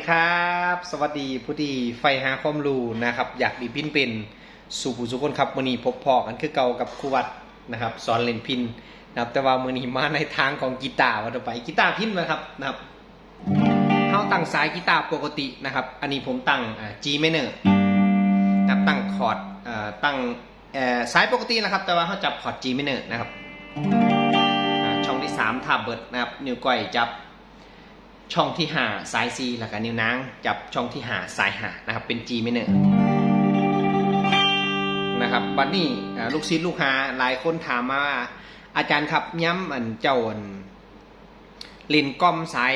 ีครับ สวัสดีผู้ที่ไฟหาความรู้นะครับ อยากดีพินเป็นสู่ผู้สุคนครับมือนี้พบพอกันคือเก่ากับครูวัดนะครับ สอนเล่นพินนะครับแต่ว่ามือนี้มาในทางของกีตาร์วันต่อไปกีตาร์พินนะครับนะครับเขาตั้งสายกีตาร์ปกตินะครับ อันนี้ผมตั้งอ่า G minor นะครับตั้งคอร์ดอ่าตั้งสายปกตินะครับ แต่ว่าเขาจับคอร์ด G minor นะครับช่องที่3ทับเบิร์ดนะครับนิ้วก้อยจับ ช่องที่หาสาย C แล้วก็นิ้วนางจับช่องที่หาสายหานะครับ เป็น G minor นะครับบัดนี้ลูกศิษย์ลูกหาหลายคนถามมาว่า อาจารย์ครับย้ำอันเจ้าอันเล่นก้อมสาย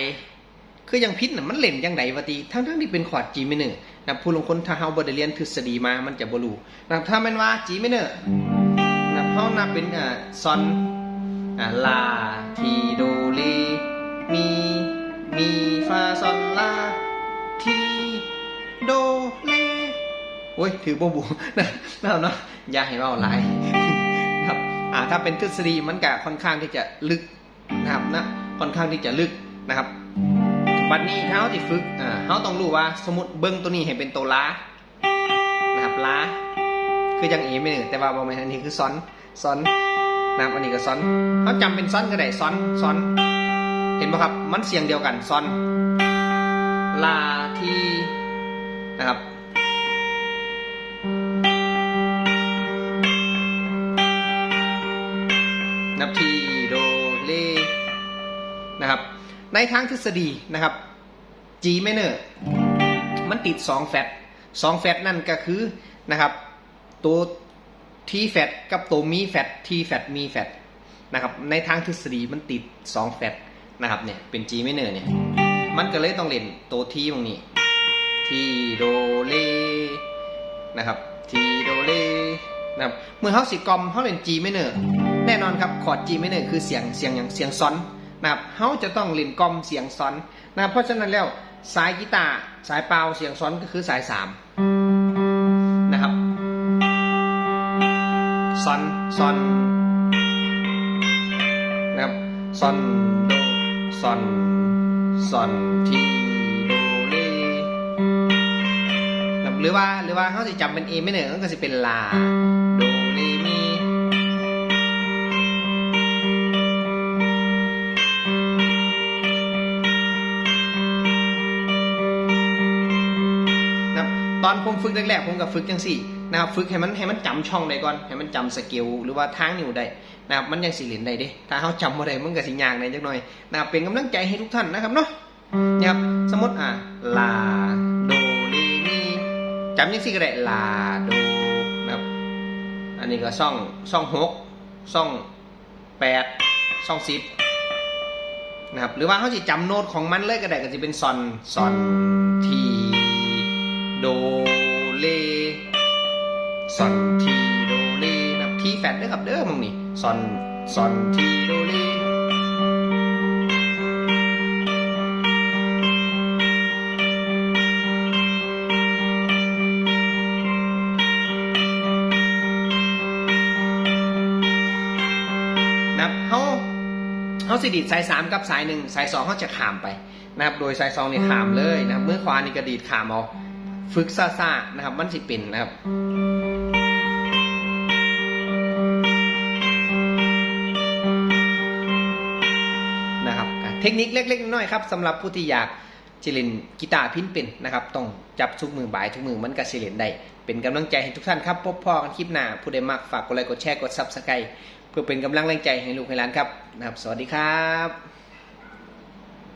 คือยังพิษน่ะมันเล่นยังไงวะตีทั้งทั้งที่เป็นคอร์ด G minor นะผู้ลงคนถ้าเฮาบดเรียนทฤษฎีมามันจะบรูนะถ้ามันว่า G minor นะเฮานับเป็นอ่าซอนอ่าลา โอ้ยถือบ่บูนะเนาะอย่าให้เว้าหลายครับอ่าถ้าเป็นทฤษฎีมันก็ค่อนข้างที่จะลึกนะครับนะค่อนข้างที่จะลึกนะครับบัดนี้เฮาที่ฝึกอ่าเฮาต้องรู้ว่าสมมติเบิ้งตัวนี้ให้เป็นตัวลานะครับล้าคือยังเอไม่หนึ่งแต่ว่าบอแมนอันนี้คือซ้อนซ้อนนะครับอันนี้ก็ซ้อนเฮาจำเป็นซ้อนก็ได้ซ้อนซ้อนเห็นไหมครับมันเสียงเดียวกันซ้อนลาทีนะครับ นับทีโดเลนะครับ ในทางทฤษฎีนะครับ G minor มันติด 2 แฟต2แฟตนั่นก็คือนะครับ ตัวทีแฟตกับตัวมีแฟตทีแฟตมีแฟตนะครับ ในทางทฤษฎีมันติด 2 แฟตนะครับเนี่ยเป็น G minor เนี่ยมันก็เลยต้องเล่นตัวทีตรงนี้ทีโดเลนะครับทีโดเล นะครับเมื่อเขาสิกรอมเขาเล่น G minor แน่นอนครับคอร์ด G minor คือเสียงเสียงอย่างเสียงซ้อนนะครับเขาจะต้องเล่นกลอมเสียงซ้อนนะครับเพราะฉะนั้นแล้วสายกีตาร์สายเปล่าเสียงซ้อนก็คือสายสามนะครับซ้อนซ้อนนะครับซ้อนโดซ้อนซ้อนทีโดเลนะครับหรือว่าหรือว่าเขาจะจำเป็น A minor ก็จะเป็นลา ตอนผมฝึกแรกๆผมก็ฝึกจังสี่นะครับฝึกให้มันให้มันจำช่องได้ก่อนให้มันจำสเกลหรือว่าทางนิ้วได้นะครับมันยังสิเล่นได้เด้ถ้าเขาจำบ่ได้มันก็สิยากในจักหน่อยนะครับเป็นกำลังใจให้ทุกท่านนะครับเนาะนะครับสมมติอะลาโดเรมีจำยังสี่ก็ได้ลาโดนะครับอันนี้ก็ช่องช่องหกช่องแปดช่องสิบนะครับหรือว่าเขาจะจำโน้ตของมันเลยก็ได้ก็จะเป็นซอนซอนทีโด ซอนทีโดเลนะทีแฟดเด้อครับเด้อมึงนี่ซอนซอนทีโดเลนะครับเขาเขาสิดีดสายสามกับสายหนึ่งสายสองเขาจะขามไปนะครับโดยสายสองนี่ขามเลยนะครับเมื่อขวานี่กระดีดขามเอาฝึกซ่าๆนะครับมันสิเป็นนะครับ เทคนิคเล็กๆน้อยๆครับสำหรับผู้ที่อยากจิเล่นกีตาร์พินเป็นนะครับต้องจับทุกมือบ่ายทุกมือมันก็สิเล่นได้เป็นกำลังใจให้ทุกท่านครับพบพ่อกันคลิปหน้าผู้ใดมากฝากกดไลค์กดแชร์กดซับสไครต์เพื่อเป็นกำลังแรงใจให้ลูกให้หลานครับนะครับ สวัสดีครับ